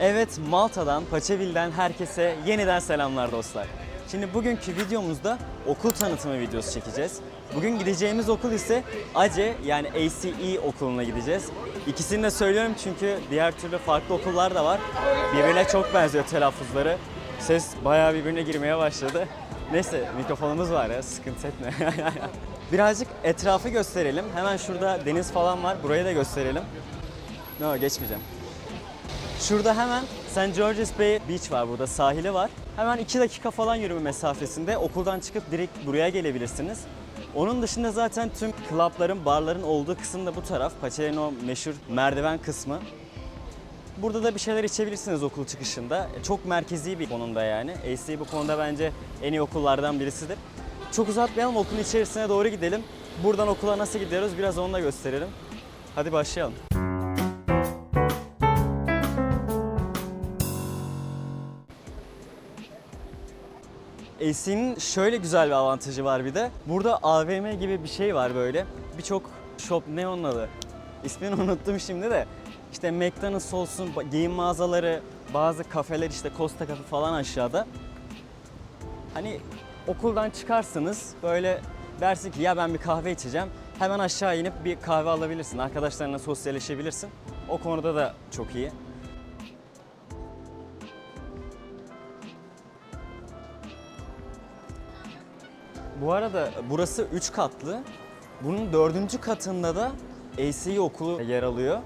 Evet Malta'dan, Paçavil'den herkese yeniden selamlar dostlar. Şimdi bugünkü videomuzda okul tanıtımı videosu çekeceğiz. Bugün gideceğimiz okul ise ACE yani ACE okuluna gideceğiz. İkisini de söylüyorum çünkü diğer türlü farklı okullar da var. Birbirine çok benziyor telaffuzları. Ses bayağı birbirine girmeye başladı. Neyse mikrofonumuz var ya sıkıntı etme. Birazcık etrafı gösterelim. Hemen şurada deniz falan var. Burayı da gösterelim. No geçmeyeceğim. Şurada hemen St. George's Bay Beach var burada sahili var. Hemen 2 dakika falan yürüme mesafesinde okuldan çıkıp direkt buraya gelebilirsiniz. Onun dışında zaten tüm klapların, barların olduğu kısım da bu taraf. Paçaların o meşhur merdiven kısmı. Burada da bir şeyler içebilirsiniz okul çıkışında. E, Çok merkezi bir konumda yani. AC bu konuda bence en iyi okullardan birisidir. Çok uzatmayalım okulun içerisine doğru gidelim. Buradan okula nasıl gidiyoruz biraz onu da gösterelim. Hadi başlayalım. AC'nin şöyle güzel bir avantajı var bir de. Burada AVM gibi bir şey var böyle. Birçok shop ne onun adı? İsmini unuttum şimdi de. İşte McDonald's olsun, giyim mağazaları, bazı kafeler işte Costa Cafe falan aşağıda. Hani okuldan çıkarsınız böyle dersin ki ya ben bir kahve içeceğim. Hemen aşağı inip bir kahve alabilirsin. Arkadaşlarına sosyalleşebilirsin. O konuda da çok iyi. Bu arada burası 3 katlı. Bunun dördüncü katında da ACE okulu yer alıyor.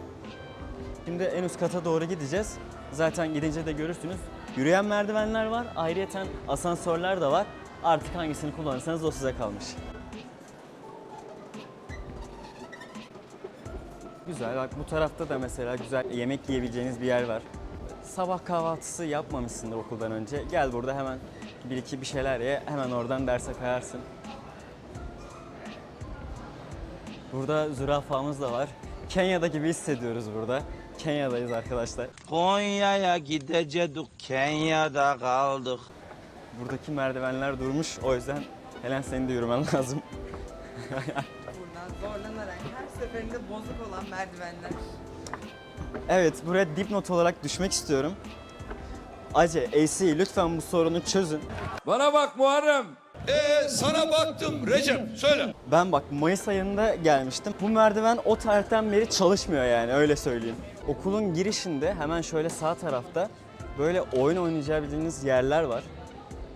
Şimdi en üst kata doğru gideceğiz. Zaten gidince de görürsünüz. Yürüyen merdivenler var. Ayrıyeten asansörler de var. Artık hangisini kullanırsanız o size kalmış. Güzel. Bak bu tarafta da mesela güzel yemek yiyebileceğiniz bir yer var. Sabah kahvaltısı yapmamışsındır okuldan önce. Gel burada hemen bir iki bir şeyler ye. Hemen oradan derse kayarsın. Burada zürafamız da var. Kenya'da gibi hissediyoruz burada. Kenya'dayız arkadaşlar. Konya'ya gidecektik, Kenya'da kaldık. Buradaki merdivenler durmuş. O yüzden Helen senin de yürümen lazım. Buradan zorlanarak her seferinde bozuk olan merdivenler. Evet, buraya dipnot olarak düşmek istiyorum. Ace, AC lütfen bu sorunu çözün. Bana bak Muharrem. Ee, sana baktım Recep söyle. Ben bak Mayıs ayında gelmiştim. Bu merdiven o tarihten beri çalışmıyor yani öyle söyleyeyim. Okulun girişinde hemen şöyle sağ tarafta böyle oyun oynayabildiğiniz yerler var.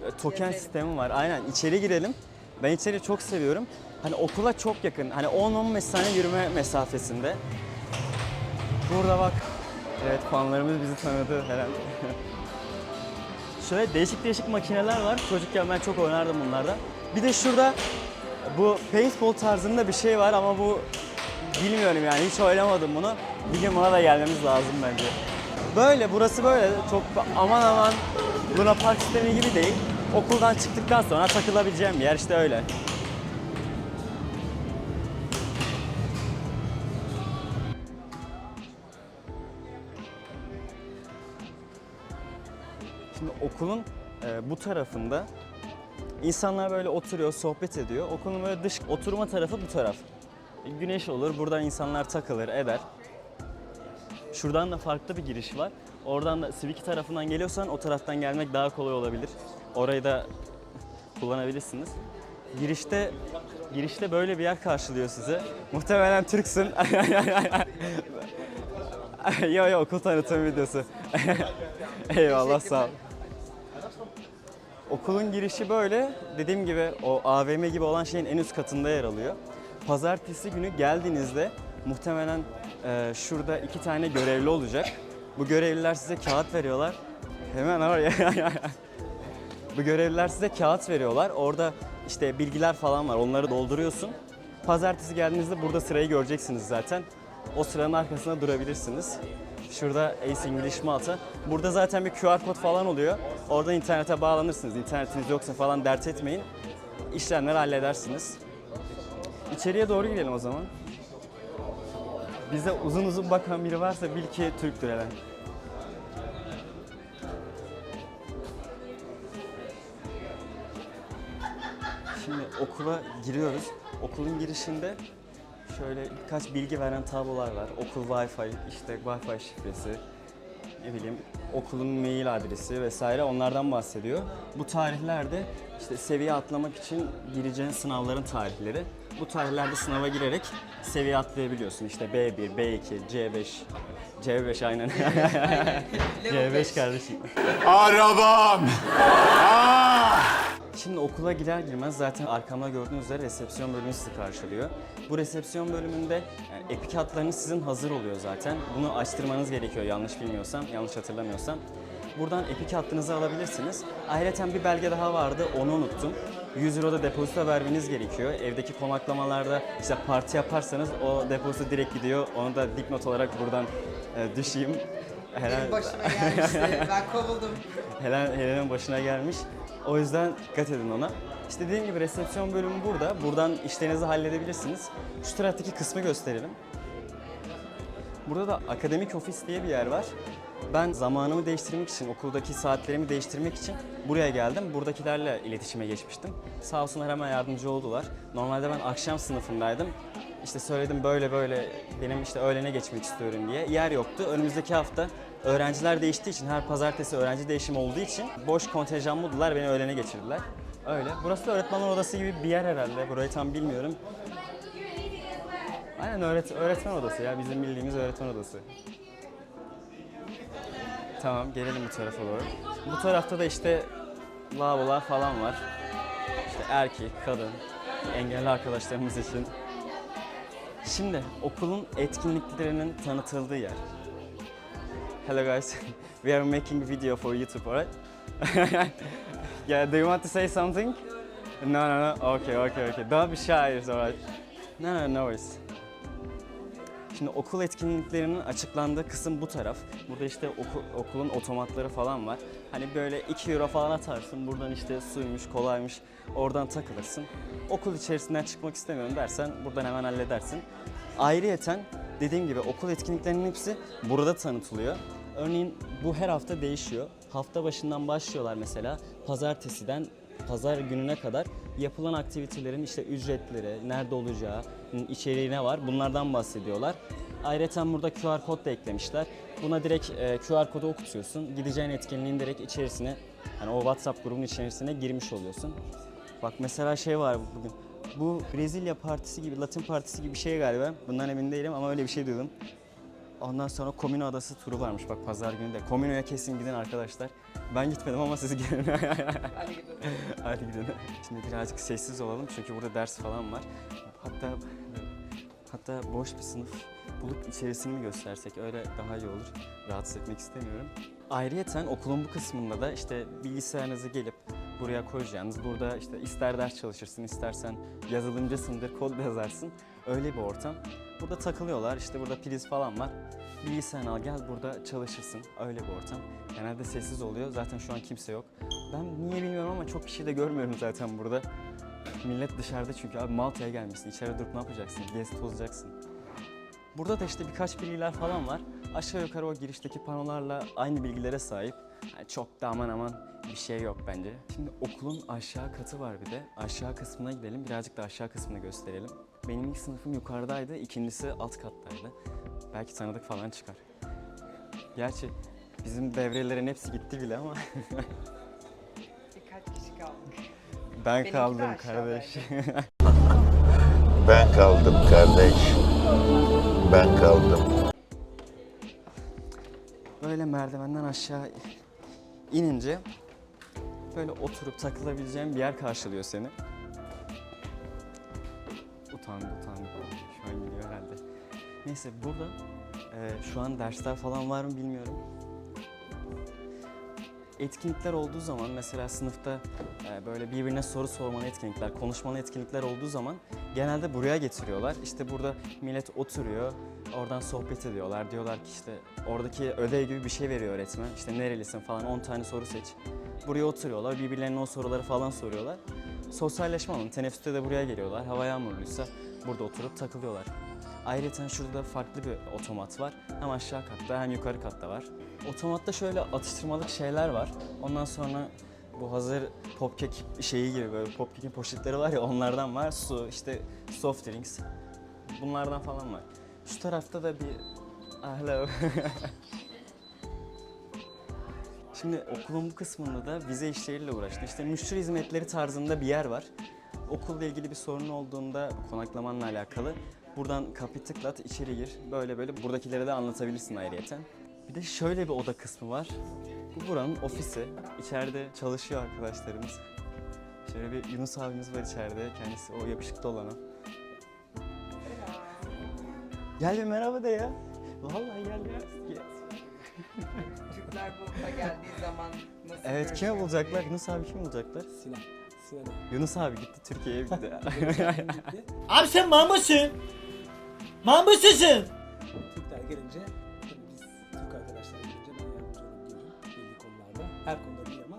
Böyle Token sistemi var. Aynen içeri girelim. Ben içeri çok seviyorum. Hani okula çok yakın. Hani 10-15 saniye yürüme mesafesinde. Burada bak. Evet fanlarımız bizi tanıdı herhalde. Şöyle değişik değişik makineler var. Çocukken ben çok oynardım bunlardan. Bir de şurada bu paintball tarzında bir şey var ama bu bilmiyorum yani hiç oynamadım bunu. Bir gün buna da gelmemiz lazım bence. Böyle burası böyle çok aman aman Luna Park sistemi gibi değil. Okuldan çıktıktan sonra takılabileceğim bir yer işte öyle. Okulun e, bu tarafında insanlar böyle oturuyor, sohbet ediyor. Okulun böyle dış oturma tarafı bu taraf. E, Güneş olur, buradan insanlar takılır, eder. Şuradan da farklı bir giriş var. Oradan da Siviki tarafından geliyorsan o taraftan gelmek daha kolay olabilir. Orayı da kullanabilirsiniz. Girişte girişte böyle bir yer karşılıyor sizi. Muhtemelen Türksün. yo yo okul tanıtım videosu. Eyvallah sağ ol. Okulun girişi böyle. Dediğim gibi o AVM gibi olan şeyin en üst katında yer alıyor. Pazartesi günü geldiğinizde muhtemelen e, şurada iki tane görevli olacak. Bu görevliler size kağıt veriyorlar. Hemen oraya. Bu görevliler size kağıt veriyorlar. Orada işte bilgiler falan var. Onları dolduruyorsun. Pazartesi geldiğinizde burada sırayı göreceksiniz zaten. O sıranın arkasında durabilirsiniz. Şurada Ace English Malta. Burada zaten bir QR kod falan oluyor. Oradan internete bağlanırsınız. İnternetiniz yoksa falan dert etmeyin. İşlemleri halledersiniz. İçeriye doğru gidelim o zaman. Bize uzun uzun bakan biri varsa bil ki Türktür herhalde. Şimdi okula giriyoruz. Okulun girişinde şöyle birkaç bilgi veren tablolar var. Okul Wi-Fi, işte Wi-Fi şifresi, ne bileyim okulun mail adresi vesaire onlardan bahsediyor. Bu tarihlerde işte seviye atlamak için gireceğin sınavların tarihleri. Bu tarihlerde sınava girerek seviye atlayabiliyorsun. İşte B1, B2, C5, C5 aynen. C5 kardeşim. Arabam. Şimdi okula girer girmez zaten arkamda gördüğünüz üzere resepsiyon bölümü sizi karşılıyor. Bu resepsiyon bölümünde yani epik hatlarınız sizin hazır oluyor zaten. Bunu açtırmanız gerekiyor yanlış bilmiyorsam, yanlış hatırlamıyorsam. Buradan epik hattınızı alabilirsiniz. Ayrıca bir belge daha vardı, onu unuttum. 100 euro da depozito vermeniz gerekiyor. Evdeki konaklamalarda işte parti yaparsanız o depozito direkt gidiyor. Onu da dipnot olarak buradan e, düşeyim. Helal- Benim başıma gelmişti. ben kovuldum. Helen, Helen'in başına gelmiş. O yüzden dikkat edin ona. İşte dediğim gibi resepsiyon bölümü burada. Buradan işlerinizi halledebilirsiniz. Şu taraftaki kısmı gösterelim. Burada da akademik ofis diye bir yer var. Ben zamanımı değiştirmek için, okuldaki saatlerimi değiştirmek için buraya geldim. Buradakilerle iletişime geçmiştim. Sağ olsunlar hemen yardımcı oldular. Normalde ben akşam sınıfındaydım. İşte söyledim böyle böyle benim işte öğlene geçmek istiyorum diye. Yer yoktu. Önümüzdeki hafta öğrenciler değiştiği için her pazartesi öğrenci değişimi olduğu için boş kontenjan buldular beni öğlene geçirdiler. Öyle. Burası da öğretmenler odası gibi bir yer herhalde. Burayı tam bilmiyorum. Aynen öğret öğretmen odası ya bizim bildiğimiz öğretmen odası. Tamam gelelim bu tarafa doğru. Bu tarafta da işte lavabolar falan var. İşte erkek, kadın, engelli arkadaşlarımız için. Şimdi okulun etkinliklerinin tanıtıldığı yer. Hello guys, we are making video for YouTube, alright? yeah, do you want to say something? No, no, no. Okay, okay, okay. Don't be shy, it's alright. No, no, no worries. Şimdi okul etkinliklerinin açıklandığı kısım bu taraf. Burada işte oku- okulun otomatları falan var. Hani böyle 2 euro falan atarsın. Buradan işte suymuş, kolaymış. Oradan takılırsın. Okul içerisinden çıkmak istemiyorum dersen buradan hemen halledersin. Ayrıyeten dediğim gibi okul etkinliklerinin hepsi burada tanıtılıyor. Örneğin bu her hafta değişiyor. Hafta başından başlıyorlar mesela. Pazartesiden pazar gününe kadar yapılan aktivitelerin işte ücretleri, nerede olacağı, içeriği ne var bunlardan bahsediyorlar. Ayrıca burada QR kod da eklemişler. Buna direkt e, QR kodu okutuyorsun. Gideceğin etkinliğin direkt içerisine, hani o WhatsApp grubunun içerisine girmiş oluyorsun. Bak mesela şey var bugün. Bu Brezilya partisi gibi, Latin partisi gibi bir şey galiba. Bundan emin değilim ama öyle bir şey duydum. Ondan sonra Komino Adası turu varmış bak pazar günü de. Komino'ya kesin gidin arkadaşlar. Ben gitmedim ama siz gidin. Hadi gidelim. Hadi gidelim. Şimdi birazcık sessiz olalım çünkü burada ders falan var. Hatta hatta boş bir sınıf bulup içerisini mi göstersek öyle daha iyi olur. Rahatsız etmek istemiyorum. Ayrıyeten okulun bu kısmında da işte bilgisayarınızı gelip buraya koyacağınız, burada işte ister ders çalışırsın, istersen yazılımcısındır, kod yazarsın. Öyle bir ortam. Burada takılıyorlar, işte burada priz falan var. Bilgisayarını al gel burada çalışırsın. Öyle bir ortam. Genelde sessiz oluyor. Zaten şu an kimse yok. Ben niye bilmiyorum ama çok kişi de görmüyorum zaten burada. Millet dışarıda çünkü abi Malta'ya gelmişsin. İçeride durup ne yapacaksın? Gez tozacaksın. Burada da işte birkaç bilgiler falan var. Aşağı yukarı o girişteki panolarla aynı bilgilere sahip. Yani çok da aman aman bir şey yok bence. Şimdi okulun aşağı katı var bir de. Aşağı kısmına gidelim. Birazcık da aşağı kısmını gösterelim. Benim ilk sınıfım yukarıdaydı, ikincisi alt kattaydı. Belki tanıdık falan çıkar. Gerçi bizim devrelerin hepsi gitti bile ama Birkaç kişi kaldık. ben Benimki kaldım kardeş. Ben kaldım kardeş. Ben kaldım. Böyle merdivenden aşağı inince böyle oturup takılabileceğin bir yer karşılıyor seni. Utandı utandı. Şu an gidiyor herhalde. Neyse burada e, şu an dersler falan var mı bilmiyorum. Etkinlikler olduğu zaman mesela sınıfta e, böyle birbirine soru sormalı etkinlikler, konuşmalı etkinlikler olduğu zaman genelde buraya getiriyorlar. İşte burada millet oturuyor, oradan sohbet ediyorlar. Diyorlar ki işte oradaki ödev gibi bir şey veriyor öğretmen. İşte nerelisin falan 10 tane soru seç. Buraya oturuyorlar, birbirlerine o soruları falan soruyorlar. Sosyalleşme alanı, teneffüste de buraya geliyorlar. Hava yağmurluysa burada oturup takılıyorlar. Ayrıca şurada farklı bir otomat var. Hem aşağı katta hem yukarı katta var. Otomatta şöyle atıştırmalık şeyler var. Ondan sonra bu hazır popkek şeyi gibi böyle popkekin poşetleri var ya onlardan var. Su, işte soft drinks. Bunlardan falan var. Şu tarafta da bir... Ah, Hello. Şimdi okulun bu kısmında da vize işleriyle uğraştım. İşte müşteri hizmetleri tarzında bir yer var. Okulla ilgili bir sorun olduğunda konaklamanla alakalı buradan kapıyı tıklat içeri gir. Böyle böyle buradakileri de anlatabilirsin ayrıyeten. Bir de şöyle bir oda kısmı var. Bu buranın ofisi. İçeride çalışıyor arkadaşlarımız. Şöyle bir Yunus abimiz var içeride. Kendisi o yakışıklı olanı. Gel bir merhaba de ya. Vallahi gel ya. Gel. Türkler bu okula geldiği zaman nasıl Evet kime görüşüyor bulacaklar? Yunus abi kim bulacaklar? Sinan. Sinan. Yunus abi gitti Türkiye'ye gitti. Abi sen mamısın. Mamısısın. Türkler gelince tabii biz Türk arkadaşlar gelince ben yardımcı olabiliyorum belli konularda. Her konuda değil ama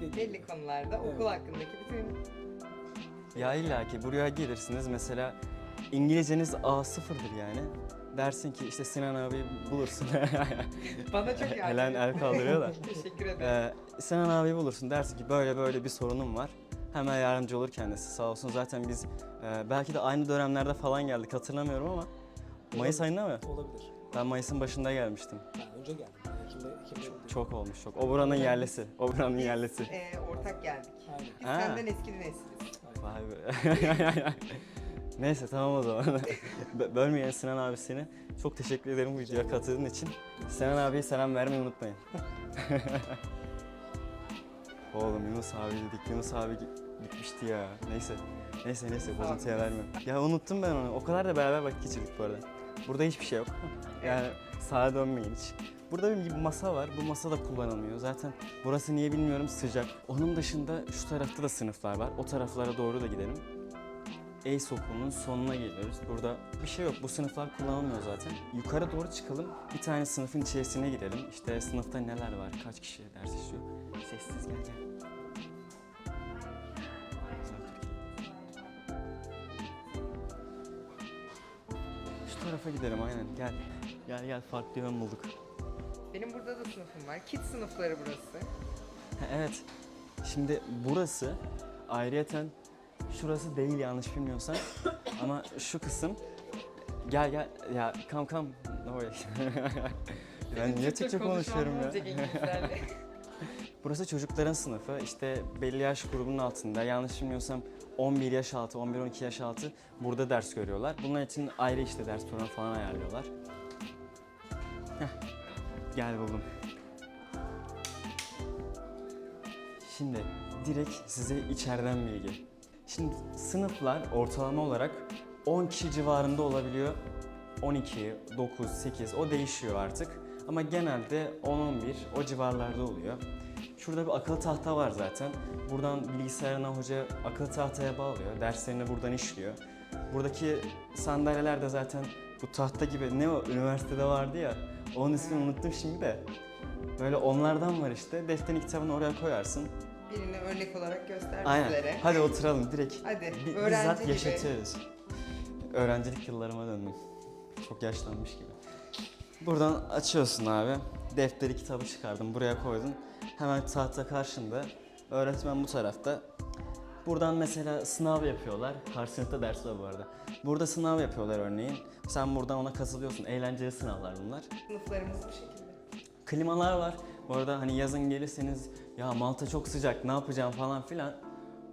belli. Belli konularda okul Evet. hakkındaki bütün ya illa ki buraya gelirsiniz mesela İngilizceniz A0'dır yani. Dersin ki işte Sinan abi bulursun. bana çok yardım Helen el kaldırıyor da. Teşekkür ederim. Ee, Sinan abi bulursun dersin ki böyle böyle bir sorunum var. Hemen yardımcı olur kendisi sağ olsun. Zaten biz e, belki de aynı dönemlerde falan geldik hatırlamıyorum ama Mayıs ayında mı? Olabilir. Ben Mayıs'ın başında gelmiştim. Ben önce geldim. Ekim'de çok, Çok olmuş çok. O buranın yerlisi. O buranın yerlisi. Ee, ortak geldik. Aynen. Biz Ha. senden eski nesiliz. Vay be. Neyse tamam o zaman. Bö- Bölmeyen Sinan abi seni. Çok teşekkür ederim bu videoya katıldığın için. Sinan abiye selam vermeyi unutmayın. Oğlum Yunus abi dedik. Yunus abi gi- gitmişti ya. Neyse. Neyse neyse bozuntuya verme. Ya unuttum ben onu. O kadar da beraber vakit geçirdik bu arada. Burada hiçbir şey yok. Yani sağa dönmeyin hiç. Burada benim gibi masa var. Bu masa da kullanılmıyor. Zaten burası niye bilmiyorum sıcak. Onun dışında şu tarafta da sınıflar var. O taraflara doğru da gidelim. ACE okulunun sonuna geliyoruz. Burada bir şey yok. Bu sınıflar kullanılmıyor zaten. Yukarı doğru çıkalım. Bir tane sınıfın içerisine girelim. İşte sınıfta neler var, kaç kişi ders işliyor. Sessiz gel gel. Şu tarafa gidelim aynen. Gel. Gel gel farklı yön bulduk. Benim burada da sınıfım var. Kit sınıfları burası. Ha, Evet. Şimdi burası ayrıyeten şurası değil yanlış bilmiyorsam ama şu kısım gel gel ya kam kam ben niye Türkçe konuşuyorum ya? Burası çocukların sınıfı. İşte belli yaş grubunun altında. Yanlış bilmiyorsam 11 yaş altı, 11-12 yaş altı burada ders görüyorlar. Bunlar için ayrı işte ders programı falan ayarlıyorlar. Heh, gel buldum. Şimdi direkt size içeriden bilgi. Şimdi sınıflar ortalama olarak 10 kişi civarında olabiliyor. 12, 9, 8 o değişiyor artık. Ama genelde 10-11 o civarlarda oluyor. Şurada bir akıllı tahta var zaten. Buradan bilgisayarına hoca akıllı tahtaya bağlıyor. Derslerini buradan işliyor. Buradaki sandalyeler de zaten bu tahta gibi ne o üniversitede vardı ya. Onun ismini unuttum şimdi de. Böyle onlardan var işte. Defterin kitabını oraya koyarsın. Birini örnek olarak göster Aynen. bizlere. Hadi oturalım direkt. Hadi, Bi- öğrenci bizzat gibi. yaşatıyoruz. Öğrencilik yıllarıma döndüm. Çok yaşlanmış gibi. Buradan açıyorsun abi. Defteri kitabı çıkardın buraya koydun. Hemen tahta karşında. Öğretmen bu tarafta. Buradan mesela sınav yapıyorlar. Karşı sınıfta ders var bu arada. Burada sınav yapıyorlar örneğin. Sen buradan ona katılıyorsun. Eğlenceli sınavlar bunlar. Sınıflarımız bu şekilde. Klimalar var. Bu arada hani yazın gelirseniz ya Malta çok sıcak ne yapacağım falan filan.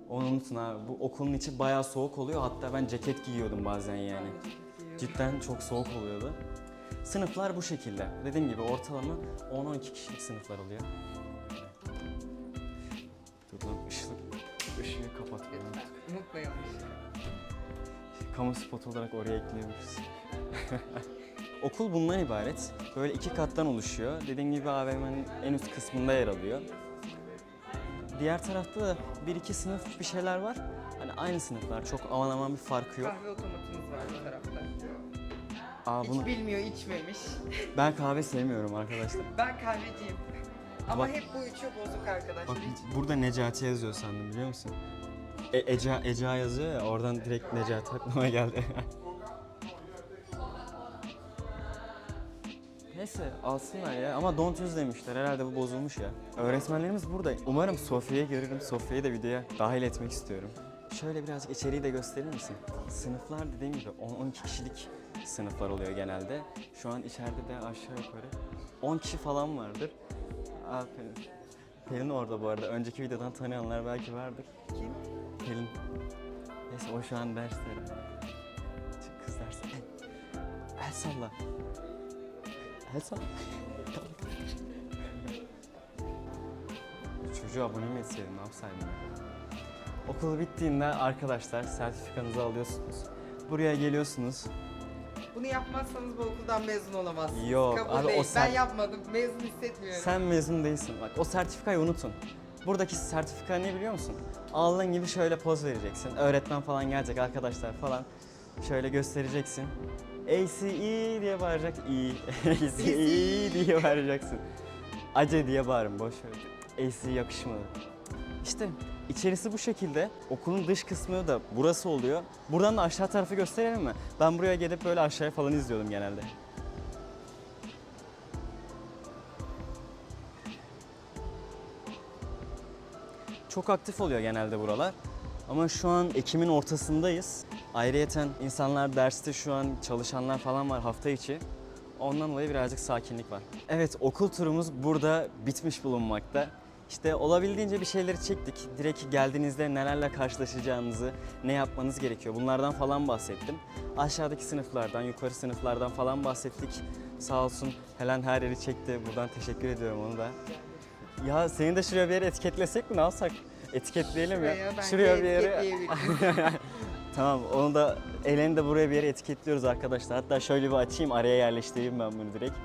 Onu unutun abi. Bu okulun içi bayağı soğuk oluyor. Hatta ben ceket giyiyordum bazen yani. Cidden çok soğuk oluyordu. Sınıflar bu şekilde. Dediğim gibi ortalama 10-12 kişilik sınıflar oluyor. Dur lan ışık, ışığı kapatıyorum. Unutmayalım. Kamu spot olarak oraya ekliyormuşuz. Okul bundan ibaret. Böyle iki kattan oluşuyor. Dediğim gibi AVM'nin en üst kısmında yer alıyor. Diğer tarafta da bir iki sınıf bir şeyler var. Hani aynı sınıflar. Çok aman aman bir farkı yok. Kahve otomatımız var bu tarafta. Aa, Hiç bunu... bilmiyor, içmemiş. Ben kahve sevmiyorum arkadaşlar. Ben kahveciyim. Ama Bak- hep bu üçü bozuk arkadaşlar. Bak Hiç burada Necati yazıyor sandım biliyor musun? E, Eca, Eca yazıyor ya oradan direkt Necati aklıma geldi. Neyse alsınlar ya ama don't use demişler herhalde bu bozulmuş ya. Öğretmenlerimiz burada. Umarım Sofya'yı görürüm. Sofya'yı da videoya dahil etmek istiyorum. Şöyle birazcık içeriği de gösterir misin? Sınıflar dediğim gibi 10-12 kişilik sınıflar oluyor genelde. Şu an içeride de aşağı yukarı 10 kişi falan vardır. Aa, Pelin. Orada bu arada. Önceki videodan tanıyanlar belki vardır. Kim? Pelin. Neyse o şu an dersleri. Kız dersi. El. El salla. Çocuğu abone mi etseydim ne yapsaydım ya? Okul bittiğinde arkadaşlar sertifikanızı alıyorsunuz. Buraya geliyorsunuz. Bunu yapmazsanız bu okuldan mezun olamazsınız. Yok, Kabul abi o değil. Ben yapmadım. Mezun hissetmiyorum. Sen mezun değilsin. Bak o sertifikayı unutun. Buradaki sertifika ne biliyor musun? Ağladığın gibi şöyle poz vereceksin. Öğretmen falan gelecek, arkadaşlar falan. Şöyle göstereceksin. ACE diye bağıracak. E. ACE diye bağıracaksın. Ace diye bağırın boş ver. AC yakışmadı. İşte içerisi bu şekilde. Okulun dış kısmı da burası oluyor. Buradan da aşağı tarafı gösterelim mi? Ben buraya gelip böyle aşağıya falan izliyordum genelde. Çok aktif oluyor genelde buralar. Ama şu an Ekim'in ortasındayız. Ayrıyeten insanlar derste şu an çalışanlar falan var hafta içi. Ondan dolayı birazcık sakinlik var. Evet okul turumuz burada bitmiş bulunmakta. İşte olabildiğince bir şeyleri çektik. Direkt geldiğinizde nelerle karşılaşacağınızı, ne yapmanız gerekiyor bunlardan falan bahsettim. Aşağıdaki sınıflardan, yukarı sınıflardan falan bahsettik. Sağ olsun Helen her yeri çekti. Buradan teşekkür ediyorum onu da. Ya seni de şuraya bir yere etiketlesek mi ne yapsak? Etiketleyelim ya. Şuraya Şuraya bir yere. tamam onu da Eleni de buraya bir yere etiketliyoruz arkadaşlar. Hatta şöyle bir açayım araya yerleştireyim ben bunu direkt.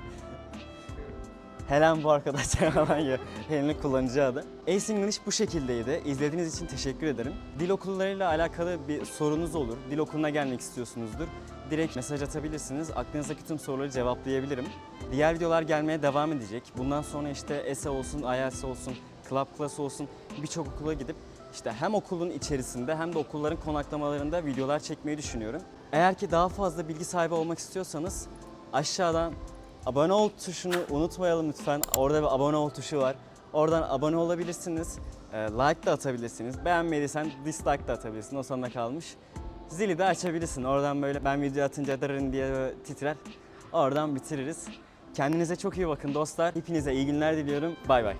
Helen bu arkadaşlar falan ya. Helen'in kullanıcı adı. Ace English bu şekildeydi. İzlediğiniz için teşekkür ederim. Dil okullarıyla alakalı bir sorunuz olur. Dil okuluna gelmek istiyorsunuzdur. Direkt mesaj atabilirsiniz. Aklınızdaki tüm soruları cevaplayabilirim. Diğer videolar gelmeye devam edecek. Bundan sonra işte ESE olsun, IELTS olsun, Club Class olsun birçok okula gidip işte hem okulun içerisinde hem de okulların konaklamalarında videolar çekmeyi düşünüyorum. Eğer ki daha fazla bilgi sahibi olmak istiyorsanız aşağıdan abone ol tuşunu unutmayalım lütfen. Orada bir abone ol tuşu var. Oradan abone olabilirsiniz. Ee, Like da atabilirsiniz. Beğenmediysen dislike de atabilirsin. O sana kalmış. Zili de açabilirsin. Oradan böyle ben video atınca dırın diye titrer. Oradan bitiririz. Kendinize çok iyi bakın dostlar. Hepinize iyi günler diliyorum. Bay bay.